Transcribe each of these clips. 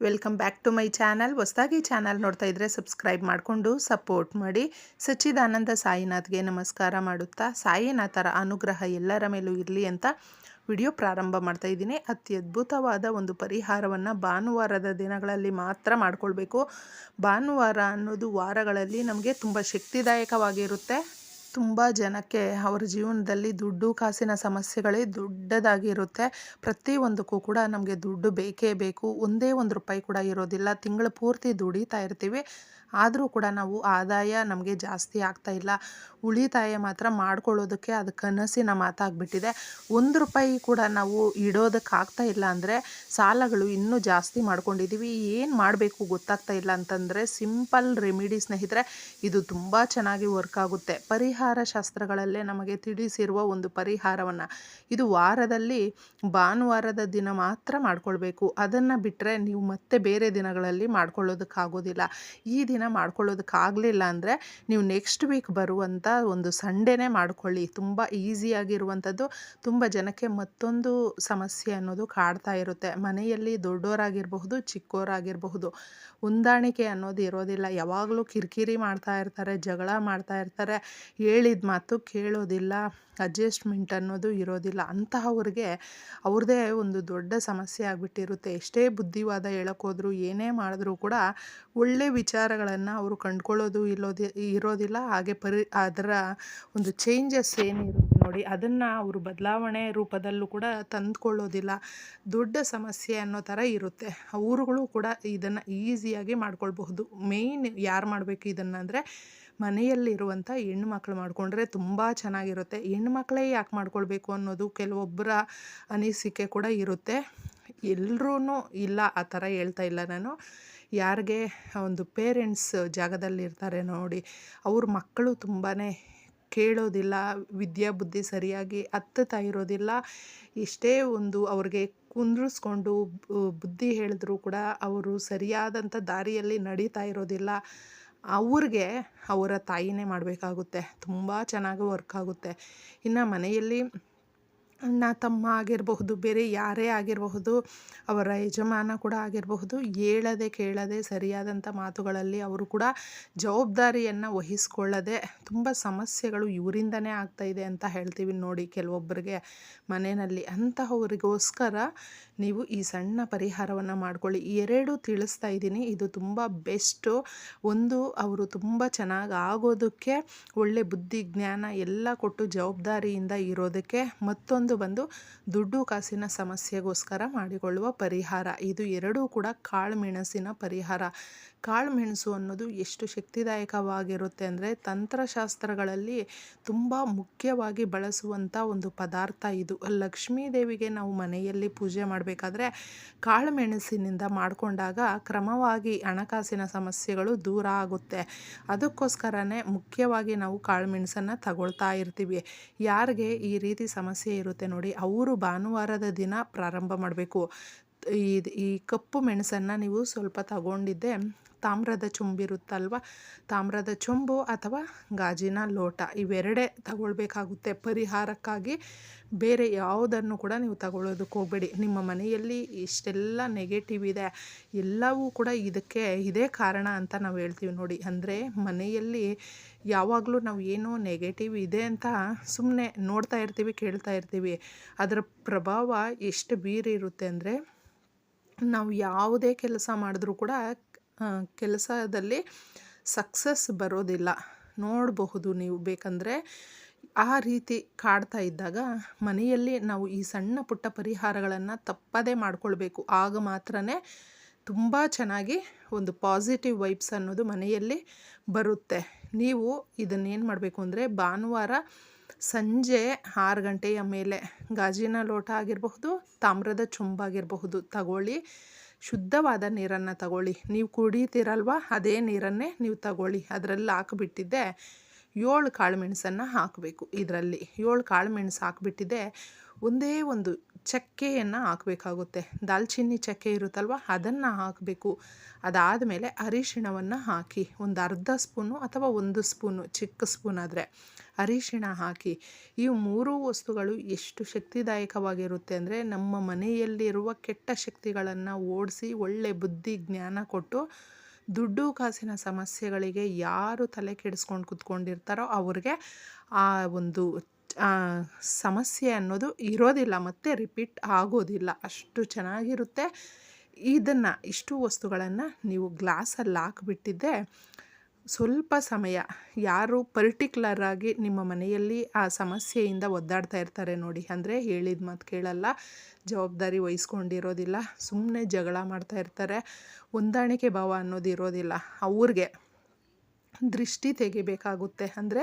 Welcome back to my channel ಹೊಸದಾಗಿ channel ನೋಡ್ತಾ ಇದ್ದರೆ ಸಬ್ಸ್ಕ್ರೈಬ್ ಮಾಡಿಕೊಂಡು ಸಪೋರ್ಟ್ ಮಾಡಿ. ಸಚ್ಚಿದಾನಂದ ಸಾಯಿನಾಥ್ಗೆ ನಮಸ್ಕಾರ ಮಾಡುತ್ತಾ, ಸಾಯಿನಾಥರ ಅನುಗ್ರಹ ಎಲ್ಲರ ಮೇಲೂ ಇರಲಿ ಅಂತ ವಿಡಿಯೋ ಪ್ರಾರಂಭ ಮಾಡ್ತಾ ಇದ್ದೀನಿ. ಅತ್ಯದ್ಭುತವಾದ ಒಂದು ಪರಿಹಾರವನ್ನು ಭಾನುವಾರದ ದಿನಗಳಲ್ಲಿ ಮಾತ್ರ ಮಾಡಿಕೊಳ್ಬೇಕು. ಭಾನುವಾರ ಅನ್ನೋದು ವಾರಗಳಲ್ಲಿ ನಮಗೆ ತುಂಬ ಶಕ್ತಿದಾಯಕವಾಗಿರುತ್ತೆ. ತುಂಬ ಜನಕ್ಕೆ ಅವ್ರ ಜೀವನದಲ್ಲಿ ದುಡ್ಡು ಕಾಸಿನ ಸಮಸ್ಯೆಗಳೇ ದೊಡ್ಡದಾಗಿರುತ್ತೆ. ಪ್ರತಿಯೊಂದಕ್ಕೂ ಕೂಡ ನಮಗೆ ದುಡ್ಡು ಬೇಕೇ ಬೇಕು. ಒಂದೇ ಒಂದು ರೂಪಾಯಿ ಕೂಡ ಇರೋದಿಲ್ಲ. ತಿಂಗಳು ಪೂರ್ತಿ ದುಡಿತಾ ಇರ್ತೀವಿ. ಆದರೂ ಕೂಡ ನಾವು ಆದಾಯ ನಮಗೆ ಜಾಸ್ತಿ ಆಗ್ತಾ ಇಲ್ಲ. ಉಳಿತಾಯ ಮಾತ್ರ ಮಾಡ್ಕೊಳ್ಳೋದಕ್ಕೆ ಅದು ಕನಸಿನ ಮಾತಾಗ್ಬಿಟ್ಟಿದೆ. ಒಂದು ರೂಪಾಯಿ ಕೂಡ ನಾವು ಇಡೋದಕ್ಕಾಗ್ತಾ ಇಲ್ಲ ಅಂದರೆ ಸಾಲಗಳು ಇನ್ನೂ ಜಾಸ್ತಿ ಮಾಡ್ಕೊಂಡಿದ್ದೀವಿ ಏನು ಮಾಡಬೇಕು ಗೊತ್ತಾಗ್ತಾ ಇಲ್ಲ ಅಂತಂದರೆ ಸಿಂಪಲ್ ರೆಮಿಡಿ ಸ್ನೇಹಿತರೆ, ಇದು ತುಂಬ ಚೆನ್ನಾಗಿ ವರ್ಕ್ ಆಗುತ್ತೆ. ಪರಿಹಾರ ಶಾಸ್ತ್ರಗಳಲ್ಲೇ ನಮಗೆ ತಿಳಿಸಿರುವ ಒಂದು ಪರಿಹಾರವನ್ನು. ಇದು ವಾರದಲ್ಲಿ ಭಾನುವಾರದ ದಿನ ಮಾತ್ರ ಮಾಡ್ಕೊಳ್ಬೇಕು. ಅದನ್ನು ಬಿಟ್ಟರೆ ನೀವು ಮತ್ತೆ ಬೇರೆ ದಿನಗಳಲ್ಲಿ ಮಾಡ್ಕೊಳ್ಳೋದಕ್ಕಾಗೋದಿಲ್ಲ. ಈ ದಿನ ಮಾಡ್ಕೊಳ್ಳೋದಕ್ಕಾಗಲಿಲ್ಲ ಅಂದರೆ ನೀವು ನೆಕ್ಸ್ಟ್ ವೀಕ್ ಬರುವಂಥ ಒಂದು ಸಂಡೇನೇ ಮಾಡ್ಕೊಳ್ಳಿ. ತುಂಬ ಈಸಿಯಾಗಿರುವಂಥದ್ದು ತುಂಬ ಜನಕ್ಕೆ ಮತ್ತೊಂದು ಸಮಸ್ಯೆ ಅನ್ನೋದು ಕಾಡ್ತಾ ಇರುತ್ತೆ. ಮನೆಯಲ್ಲಿ ದೊಡ್ಡವರಾಗಿರಬಹುದು ಚಿಕ್ಕವರಾಗಿರಬಹುದು ಹೊಂದಾಣಿಕೆ ಅನ್ನೋದು ಇರೋದಿಲ್ಲ. ಯಾವಾಗಲೂ ಕಿರಿಕಿರಿ ಮಾಡ್ತಾ ಇರ್ತಾರೆ, ಜಗಳ ಮಾಡ್ತಾ ಇರ್ತಾರೆ, ಹೇಳಿದ ಮಾತು ಕೇಳೋದಿಲ್ಲ ಅಡ್ಜಸ್ಟ್ಮೆಂಟ್ ಅನ್ನೋದು ಇರೋದಿಲ್ಲ. ಅಂತಹವ್ರಿಗೆ ಅವ್ರದ್ದೇ ಒಂದು ದೊಡ್ಡ ಸಮಸ್ಯೆ ಆಗಿಬಿಟ್ಟಿರುತ್ತೆ. ಎಷ್ಟೇ ಬುದ್ಧಿವಾದ ಹೇಳೋಕ್ಕೋದ್ರು ಏನೇ ಮಾಡಿದ್ರೂ ಕೂಡ ಒಳ್ಳೆ ವಿಚಾರಗಳನ್ನು ಅವರು ಕಂಡುಕೊಳ್ಳೋದು ಇಲ್ಲೋದಿ, ಇರೋದಿಲ್ಲ, ಹಾಗೆ ಪರಿ, ಅದರ ಒಂದು ಚೇಂಜಸ್ ಏನಿರುತ್ತೆ ನೋಡಿ, ಅದನ್ನು ಅವರು ಬದಲಾವಣೆ ರೂಪದಲ್ಲೂ ಕೂಡ ತಂದುಕೊಳ್ಳೋದಿಲ್ಲ. ದೊಡ್ಡ ಸಮಸ್ಯೆ ಅನ್ನೋ ಥರ ಇರುತ್ತೆ. ಊರುಗಳು ಕೂಡ ಇದನ್ನು ಈಸಿಯಾಗಿ ಮಾಡ್ಕೊಳ್ಬಹುದು. ಮೇಯ್ನ್ ಯಾರು ಮಾಡಬೇಕು ಇದನ್ನು ಅಂದರೆ ಮನೆಯಲ್ಲಿರುವಂಥ ಹೆಣ್ಮಕ್ಳು ಮಾಡಿಕೊಂಡ್ರೆ ತುಂಬ ಚೆನ್ನಾಗಿರುತ್ತೆ. ಹೆಣ್ಮಕ್ಳೇ ಯಾಕೆ ಮಾಡ್ಕೊಳ್ಬೇಕು ಅನ್ನೋದು ಕೆಲವೊಬ್ಬರ ಅನಿಸಿಕೆ ಕೂಡ ಇರುತ್ತೆ. ಎಲ್ಲರೂ ಇಲ್ಲ ಆ ಥರ ಹೇಳ್ತಾ ಇಲ್ಲ ನಾನು. ಯಾರಿಗೆ ಒಂದು ಪೇರೆಂಟ್ಸ್ ಜಾಗದಲ್ಲಿರ್ತಾರೆ ನೋಡಿ, ಅವ್ರ ಮಕ್ಕಳು ತುಂಬಾ ಕೇಳೋದಿಲ್ಲ ವಿದ್ಯಾಬುದ್ಧಿ ಸರಿಯಾಗಿ ಹತ್ತುತ್ತಾ ಇರೋದಿಲ್ಲ. ಎಷ್ಟೇ ಒಂದು ಅವ್ರಿಗೆ ಕುಂದ್ರಿಸ್ಕೊಂಡು ಬುದ್ಧಿ ಹೇಳಿದ್ರು ಕೂಡ ಅವರು ಸರಿಯಾದಂಥ ದಾರಿಯಲ್ಲಿ ನಡೀತಾ ಇರೋದಿಲ್ಲ. ಅವ್ರಿಗೆ ಅವರ ತಾಯಿನೇ ಮಾಡಬೇಕಾಗುತ್ತೆ. ತುಂಬ ಚೆನ್ನಾಗಿ ವರ್ಕ್ ಆಗುತ್ತೆ. ಇನ್ನು ಮನೆಯಲ್ಲಿ ಅಣ್ಣ, ತಮ್ಮ ಆಗಿರಬಹುದು, ಬೇರೆ ಯಾರೇ ಆಗಿರಬಹುದು, ಅವರ ಯಜಮಾನ ಕೂಡ ಆಗಿರಬಹುದು, ಹೇಳದೆ ಕೇಳದೆ ಸರಿಯಾದಂಥ ಮಾತುಗಳಲ್ಲಿ ಅವರು ಕೂಡ ಜವಾಬ್ದಾರಿಯನ್ನು ವಹಿಸ್ಕೊಳ್ಳದೆ ತುಂಬ ಸಮಸ್ಯೆಗಳು ಇವರಿಂದನೇ ಆಗ್ತಾಯಿದೆ ಅಂತ ಹೇಳ್ತೀವಿ ನೋಡಿ ಕೆಲವೊಬ್ಬರಿಗೆ ಮನೆಯಲ್ಲಿ. ಅಂತಹವರಿಗೋಸ್ಕರ ನೀವು ಈ ಸಣ್ಣ ಪರಿಹಾರವನ್ನು ಮಾಡ್ಕೊಳ್ಳಿ. ಎರಡು ತಿಳಿಸ್ತಾ ಇದ್ದೀನಿ. ಇದು ತುಂಬ ಬೆಸ್ಟು. ಒಂದು, ಅವರು ತುಂಬ ಚೆನ್ನಾಗಿ ಆಗೋದಕ್ಕೆ ಒಳ್ಳೆ ಬುದ್ಧಿ, ಜ್ಞಾನ ಎಲ್ಲ ಕೊಟ್ಟು ಜವಾಬ್ದಾರಿಯಿಂದ ಇರೋದಕ್ಕೆ ಮತ್ತೊಂದು ಒಂದು ಬಂದು ದುಡ್ಡು ಕಾಸಿನ ಸಮಸ್ಯೆಗೋಸ್ಕರ ಮಾಡಿಕೊಳ್ಳುವ ಪರಿಹಾರ. ಇದು ಎರಡೂ ಕೂಡ ಕಾಳುಮೆಣಸಿನ ಪರಿಹಾರ. ಕಾಳುಮೆಣಸು ಅನ್ನೋದು ಎಷ್ಟು ಶಕ್ತಿದಾಯಕವಾಗಿರುತ್ತೆ ಅಂದರೆ ತಂತ್ರಶಾಸ್ತ್ರಗಳಲ್ಲಿ ತುಂಬ ಮುಖ್ಯವಾಗಿ ಬಳಸುವಂಥ ಒಂದು ಪದಾರ್ಥ ಇದು. ಲಕ್ಷ್ಮೀ ದೇವಿಗೆ ನಾವು ಮನೆಯಲ್ಲಿ ಪೂಜೆ ಮಾಡಬೇಕಾದ್ರೆ ಕಾಳುಮೆಣಸಿನಿಂದ ಮಾಡಿಕೊಂಡಾಗ ಕ್ರಮವಾಗಿ ಹಣಕಾಸಿನ ಸಮಸ್ಯೆಗಳು ದೂರ ಆಗುತ್ತೆ. ಅದಕ್ಕೋಸ್ಕರನೇ ಮುಖ್ಯವಾಗಿ ನಾವು ಕಾಳುಮೆಣಸನ್ನು ತಗೊಳ್ತಾ ಇರ್ತೀವಿ. ಯಾರಿಗೆ ಈ ರೀತಿ ಸಮಸ್ಯೆ ಇರುತ್ತೆ ನೋಡಿ. ಅವರು ಭಾನುವಾರದ ದಿನ ಪ್ರಾರಂಭ ಮಾಡಬೇಕು. ಈ ಈ ಕಪ್ಪು ಮೆಣಸನ್ನು ನೀವು ಸ್ವಲ್ಪ ತಗೊಂಡಿದ್ದೆ. ತಾಮ್ರದ ಚೊಂಬಿರುತ್ತಲ್ವ ತಾಮ್ರದ ಚೊಂಬು ಅಥವಾ ಗಾಜಿನ ಲೋಟ, ಇವೆರಡೇ ತಗೊಳ್ಬೇಕಾಗುತ್ತೆ. ಪರಿಹಾರಕ್ಕಾಗಿ ಬೇರೆ ಯಾವುದನ್ನು ಕೂಡ ನೀವು ತಗೊಳ್ಳೋದಕ್ಕೆ ಹೋಗಬೇಡಿ. ನಿಮ್ಮ ಮನೆಯಲ್ಲಿ ಇಷ್ಟೆಲ್ಲ ನೆಗೆಟಿವ್ ಇದೆ. ಎಲ್ಲವೂ ಕೂಡ ಇದಕ್ಕೆ ಇದೇ ಕಾರಣ ಅಂತ ನಾವು ಹೇಳ್ತೀವಿ ನೋಡಿ. ಅಂದರೆ ಮನೆಯಲ್ಲಿ ಯಾವಾಗಲೂ ನಾವು ಏನೋ ನೆಗೆಟಿವ್ ಇದೆ ಅಂತ ಸುಮ್ಮನೆ ನೋಡ್ತಾ ಇರ್ತೀವಿ, ಕೇಳ್ತಾ ಇರ್ತೀವಿ. ಅದರ ಪ್ರಭಾವ ಎಷ್ಟು ಬೀರಿರುತ್ತೆ ಅಂದರೆ ನಾವು ಯಾವುದೇ ಕೆಲಸ ಮಾಡಿದ್ರೂ ಕೂಡ ಕೆಲಸದಲ್ಲಿ ಸಕ್ಸಸ್ ಬರೋದಿಲ್ಲ. ನೋಡಬಹುದು ನೀವು. ಬೇಕಂದರೆ ಆ ರೀತಿ ಕಾಡ್ತಾ ಇದ್ದಾಗ ಮನೆಯಲ್ಲಿ ನಾವು ಈ ಸಣ್ಣ ಪುಟ್ಟ ಪರಿಹಾರಗಳನ್ನು ತಪ್ಪದೇ ಮಾಡಿಕೊಳ್ಬೇಕು. ಆಗ ಮಾತ್ರ ತುಂಬ ಚೆನ್ನಾಗಿ ಒಂದು ಪಾಸಿಟಿವ್ ವೈಬ್ಸ್ ಅನ್ನೋದು ಮನೆಯಲ್ಲಿ ಬರುತ್ತೆ. ನೀವು ಇದನ್ನೇನು ಮಾಡಬೇಕು ಅಂದರೆ, ಭಾನುವಾರ ಸಂಜೆ ಆರು ಗಂಟೆಯ ಮೇಲೆ ಗಾಜಿನ ಲೋಟ ಆಗಿರಬಹುದು, ತಾಮ್ರದ ಚೊಂಬಾಗಿರಬಹುದು ತಗೊಳ್ಳಿ. ಶುದ್ಧವಾದ ನೀರನ್ನು ತಗೊಳ್ಳಿ. ನೀವು ಕುಡಿತೀರಲ್ವ, ಅದೇ ನೀರನ್ನೇ ನೀವು ತಗೊಳ್ಳಿ. ಅದರಲ್ಲಿ ಹಾಕಿಬಿಟ್ಟಿದ್ದೆ ಏಳು ಕಾಳು ಮೆಣಸನ್ನು ಹಾಕಬೇಕು ಇದರಲ್ಲಿ. ಏಳು ಕಾಳು ಮೆಣಸು ಹಾಕಿಬಿಟ್ಟಿದ್ದೆ ಒಂದೇ ಒಂದು ಚಕ್ಕೆಯನ್ನು ಹಾಕಬೇಕಾಗುತ್ತೆ. ದಾಲ್ಚಿನ್ನಿ ಚಕ್ಕೆ ಇರುತ್ತಲ್ವ? ಅದನ್ನು ಹಾಕಬೇಕು. ಅದಾದ ಮೇಲೆ ಅರಿಶಿಣವನ್ನು ಹಾಕಿ, ಒಂದು ಅರ್ಧ ಸ್ಪೂನು ಅಥವಾ ಒಂದು ಸ್ಪೂನು, ಚಿಕ್ಕ ಸ್ಪೂನ್ ಆದರೆ ಅರಿಶಿಣ ಹಾಕಿ, ಈ ಮೂರೂ ವಸ್ತುಗಳು ಎಷ್ಟು ಶಕ್ತಿದಾಯಕವಾಗಿರುತ್ತೆ ಅಂದರೆ ನಮ್ಮ ಮನೆಯಲ್ಲಿರುವ ಕೆಟ್ಟ ಶಕ್ತಿಗಳನ್ನು ಓಡಿಸಿ ಒಳ್ಳೆ ಬುದ್ಧಿ, ಜ್ಞಾನ ಕೊಟ್ಟು ದುಡ್ಡು ಕಾಸಿನ ಸಮಸ್ಯೆಗಳಿಗೆ ಯಾರು ತಲೆ ಕೆಡಿಸ್ಕೊಂಡು ಕುತ್ಕೊಂಡಿರ್ತಾರೋ ಅವ್ರಿಗೆ ಆ ಒಂದು ಸಮಸ್ಯೆ ಅನ್ನೋದು ಇರೋದಿಲ್ಲ, ಮತ್ತು ರಿಪೀಟ್ ಆಗೋದಿಲ್ಲ. ಅಷ್ಟು ಚೆನ್ನಾಗಿರುತ್ತೆ. ಇದನ್ನು ಇಷ್ಟು ವಸ್ತುಗಳನ್ನು ನೀವು ಗ್ಲಾಸಲ್ಲಿ ಹಾಕಿಬಿಟ್ಟಿದ್ದೆ ಸ್ವಲ್ಪ ಸಮಯ, ಯಾರು ಪರ್ಟಿಕ್ಯುಲರ್ ಆಗಿ ನಿಮ್ಮ ಮನೆಯಲ್ಲಿ ಆ ಸಮಸ್ಯೆಯಿಂದ ಒದ್ದಾಡ್ತಾ ಇರ್ತಾರೆ ನೋಡಿ. ಅಂದರೆ ಹೇಳಿದ ಮಾತು ಕೇಳಲ್ಲ, ಜವಾಬ್ದಾರಿ ವಹಿಸ್ಕೊಂಡಿರೋದಿಲ್ಲ ಸುಮ್ಮನೆ ಜಗಳ ಮಾಡ್ತಾ ಇರ್ತಾರೆ. ಹೊಂದಾಣಿಕೆ ಭಾವ ಅನ್ನೋದು ಇರೋದಿಲ್ಲ. ಅವ್ರಿಗೆ ದೃಷ್ಟಿ ತೆಗಿಬೇಕಾಗುತ್ತೆ. ಅಂದರೆ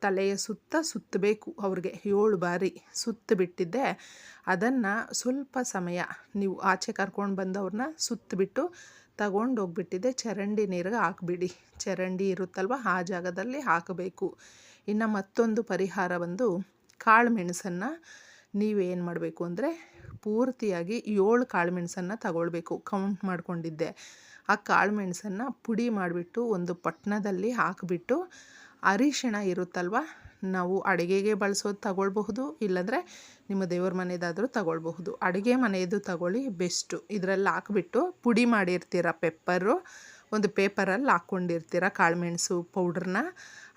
ತಲೆಯ ಸುತ್ತ ಸುತ್ತಬೇಕು ಅವ್ರಿಗೆ. ಏಳು ಬಾರಿ ಸುತ್ತ ಬಿಟ್ಟಿದ್ದೆ. ಅದನ್ನು ಸ್ವಲ್ಪ ಸಮಯ ನೀವು ಆಚೆ ಕರ್ಕೊಂಡು ಬಂದವ್ರನ್ನ ಸುತ್ತಬಿಟ್ಟು ತಗೊಂಡು ಹೋಗ್ಬಿಟ್ಟಿದ್ದೆ. ಚರಂಡಿ ನೀರಿಗೆ ಹಾಕ್ಬಿಡಿ. ಚರಂಡಿ ಇರುತ್ತಲ್ವ, ಆ ಜಾಗದಲ್ಲಿ ಹಾಕಬೇಕು. ಇನ್ನು ಮತ್ತೊಂದು ಪರಿಹಾರ ಬಂದು ಕಾಳು ಮೆಣಸನ್ನು ನೀವೇನು ಮಾಡಬೇಕು ಅಂದರೆ ಪೂರ್ತಿಯಾಗಿ ಏಳು ಕಾಳು ಮೆಣಸನ್ನು ತಗೊಳ್ಬೇಕು. ಕೌಂಟ್ ಮಾಡ್ಕೊಂಡಿದ್ದೆ. ಆ ಕಾಳು ಮೆಣಸನ್ನು ಪುಡಿ ಮಾಡಿಬಿಟ್ಟು ಒಂದು ಪಟ್ಟಣದಲ್ಲಿ ಹಾಕಿಬಿಟ್ಟು ಅರಿಶಿಣ ಇರುತ್ತಲ್ವ, ನಾವು ಅಡುಗೆಗೆ ಬಳಸೋದು ತಗೊಳ್ಬಹುದು, ಇಲ್ಲಾಂದರೆ ನಿಮ್ಮ ದೇವ್ರ ಮನೆಯದಾದರೂ ತಗೊಳ್ಬಹುದು. ಅಡುಗೆ ಮನೆಯದು ತಗೊಳ್ಳಿ ಬೆಸ್ಟು. ಇದರಲ್ಲಿ ಹಾಕ್ಬಿಟ್ಟು ಪುಡಿ ಮಾಡಿರ್ತೀರ ಪೆಪ್ಪರು, ಒಂದು ಪೇಪರಲ್ಲಿ ಹಾಕ್ಕೊಂಡಿರ್ತೀರ ಕಾಳುಮೆಣಸು ಪೌಡ್ರನ್ನ,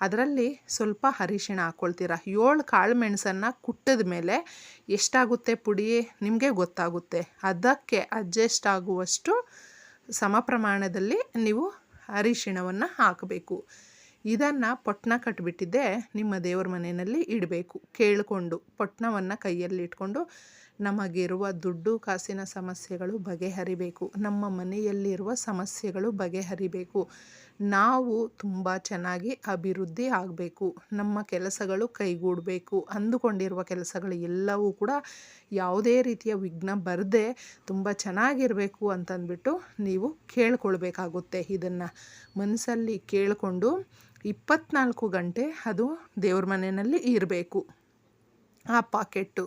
ಅದರಲ್ಲಿ ಸ್ವಲ್ಪ ಅರಿಶಿಣ ಹಾಕ್ಕೊಳ್ತೀರ. ಏಳು ಕಾಳು ಮೆಣಸನ್ನು ಕುಟ್ಟಿದ ಮೇಲೆ ಎಷ್ಟಾಗುತ್ತೆ ಪುಡಿ? ನಿಮಗೆ ಗೊತ್ತಾಗುತ್ತೆ. ಅದಕ್ಕೆ ಅಡ್ಜಸ್ಟ್ ಆಗುವಷ್ಟು ಸಮ ಪ್ರಮಾಣದಲ್ಲಿ ನೀವು ಅರಿಶಿಣವನ್ನು ಹಾಕಬೇಕು. ಇದನ್ನು ಪೊಟ್ನ ಕಟ್ಬಿಟ್ಟಿದ್ದೆ, ನಿಮ್ಮ ದೇವ್ರ ಮನೆಯಲ್ಲಿ ಇಡಬೇಕು. ಕೇಳಿಕೊಂಡು ಪೊಟ್ನವನ್ನು ಕೈಯಲ್ಲಿ ಇಟ್ಕೊಂಡು ನಮಗಿರುವ ದುಡ್ಡು, ಕಾಸಿನ ಸಮಸ್ಯೆಗಳು ಬಗೆಹರಿಬೇಕು. ನಮ್ಮ ಮನೆಯಲ್ಲಿರುವ ಸಮಸ್ಯೆಗಳು ಬಗೆಹರಿಬೇಕು. ನಾವು ತುಂಬ ಚೆನ್ನಾಗಿ ಅಭಿವೃದ್ಧಿ ಆಗಬೇಕು. ನಮ್ಮ ಕೆಲಸಗಳು ಕೈಗೂಡಬೇಕು. ಅಂದುಕೊಂಡಿರುವ ಕೆಲಸಗಳು ಎಲ್ಲವೂ ಕೂಡ ಯಾವುದೇ ರೀತಿಯ ವಿಘ್ನ ಬರದೆ ತುಂಬ ಚೆನ್ನಾಗಿರಬೇಕು ಅಂತಂದ್ಬಿಟ್ಟು ನೀವು ಕೇಳ್ಕೊಳ್ಬೇಕಾಗುತ್ತೆ ಇದನ್ನು. ಮನಸ್ಸಲ್ಲಿ ಕೇಳಿಕೊಂಡು ಇಪ್ಪತ್ನಾಲ್ಕು ಗಂಟೆ ಅದು ದೇವ್ರ ಮನೆಯಲ್ಲಿ ಇರಬೇಕು. ಆ ಪಾಕೆಟ್ಟು.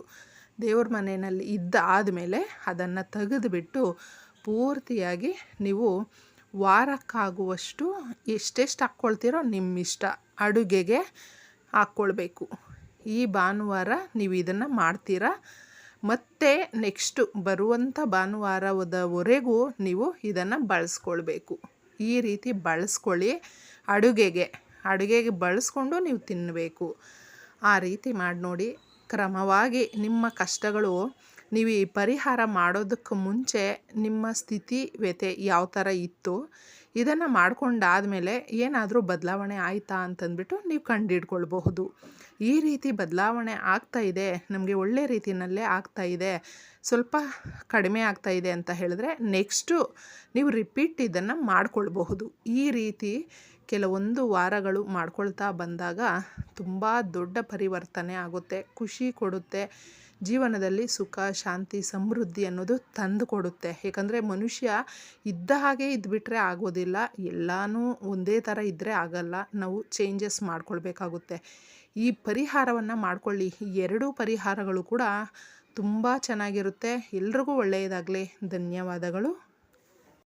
ದೇವ್ರ ಮನೆಯಲ್ಲಿ ಇದ್ದಾದಮೇಲೆ ಅದನ್ನು ತೆಗೆದುಬಿಟ್ಟು ಪೂರ್ತಿಯಾಗಿ ನೀವು ವಾರಕ್ಕಾಗುವಷ್ಟು ಎಷ್ಟೆಷ್ಟು ಹಾಕ್ಕೊಳ್ತೀರೋ ನಿಮ್ಮ ಇಷ್ಟ ಅಡುಗೆಗೆ ಹಾಕ್ಕೊಳ್ಬೇಕು. ಈ ಭಾನುವಾರ ನೀವು ಇದನ್ನು ಮಾಡ್ತೀರಾ? ಮತ್ತೆ ನೆಕ್ಸ್ಟು ಬರುವಂಥ ಭಾನುವಾರದವರೆಗೂ ನೀವು ಇದನ್ನು ಬಳಸ್ಕೊಳ್ಬೇಕು. ಈ ರೀತಿ ಬಳಸ್ಕೊಳ್ಳಿ. ಅಡುಗೆಗೆ ಅಡುಗೆಗೆ ಬಳಸ್ಕೊಂಡು ನೀವು ತಿನ್ನಬೇಕು ಆ ರೀತಿ ಮಾಡಿ ನೋಡಿ ಕ್ರಮವಾಗಿ ನಿಮ್ಮ ಕಷ್ಟಗಳು ನೀವು ಈ ಪರಿಹಾರ ಮಾಡೋದಕ್ಕೆ ಮುಂಚೆ ನಿಮ್ಮ ಸ್ಥಿತಿ ವ್ಯತೆ ಯಾವ ಥರ ಇತ್ತು, ಇದನ್ನು ಮಾಡ್ಕೊಂಡಾದಮೇಲೆ ಏನಾದರೂ ಬದಲಾವಣೆ ಆಯಿತಾ ಅಂತಂದ್ಬಿಟ್ಟು ನೀವು ಕಂಡುಹಿಡ್ಕೊಳ್ಬಹುದು. ಈ ರೀತಿ ಬದಲಾವಣೆ ಆಗ್ತಾ ಇದೆ, ನಮಗೆ ಒಳ್ಳೆ ರೀತಿಯಲ್ಲೇ ಆಗ್ತಾ ಇದೆ, ಸ್ವಲ್ಪ ಕಡಿಮೆ ಆಗ್ತಾ ಇದೆ ಅಂತ ಹೇಳಿದ್ರೆ ನೆಕ್ಸ್ಟು ನೀವು ರಿಪೀಟ್ ಇದನ್ನು ಮಾಡ್ಕೊಳ್ಬಹುದು. ಈ ರೀತಿ ಕೆಲವೊಂದು ವಾರಗಳು ಮಾಡ್ಕೊಳ್ತಾ ಬಂದಾಗ ತುಂಬ ದೊಡ್ಡ ಪರಿವರ್ತನೆ ಆಗುತ್ತೆ, ಖುಷಿ ಕೊಡುತ್ತೆ. ಜೀವನದಲ್ಲಿ ಸುಖ, ಶಾಂತಿ, ಸಮೃದ್ಧಿ ಅನ್ನೋದು ತಂದು ಕೊಡುತ್ತೆ ಏಕೆಂದರೆ ಮನುಷ್ಯ ಇದ್ದ ಹಾಗೆ ಇದ್ಬಿಟ್ರೆ ಆಗೋದಿಲ್ಲ. ಎಲ್ಲನೂ ಒಂದೇ ಥರ ಇದ್ದರೆ ಆಗಲ್ಲ. ನಾವು ಚೇಂಜಸ್ ಮಾಡ್ಕೊಳ್ಬೇಕಾಗುತ್ತೆ. ಈ ಪರಿಹಾರವನ್ನು ಮಾಡ್ಕೊಳ್ಳಿ. ಎರಡೂ ಪರಿಹಾರಗಳು ಕೂಡ ತುಂಬ ಚೆನ್ನಾಗಿರುತ್ತೆ. ಎಲ್ರಿಗೂ ಒಳ್ಳೆಯದಾಗಲಿ. ಧನ್ಯವಾದಗಳು.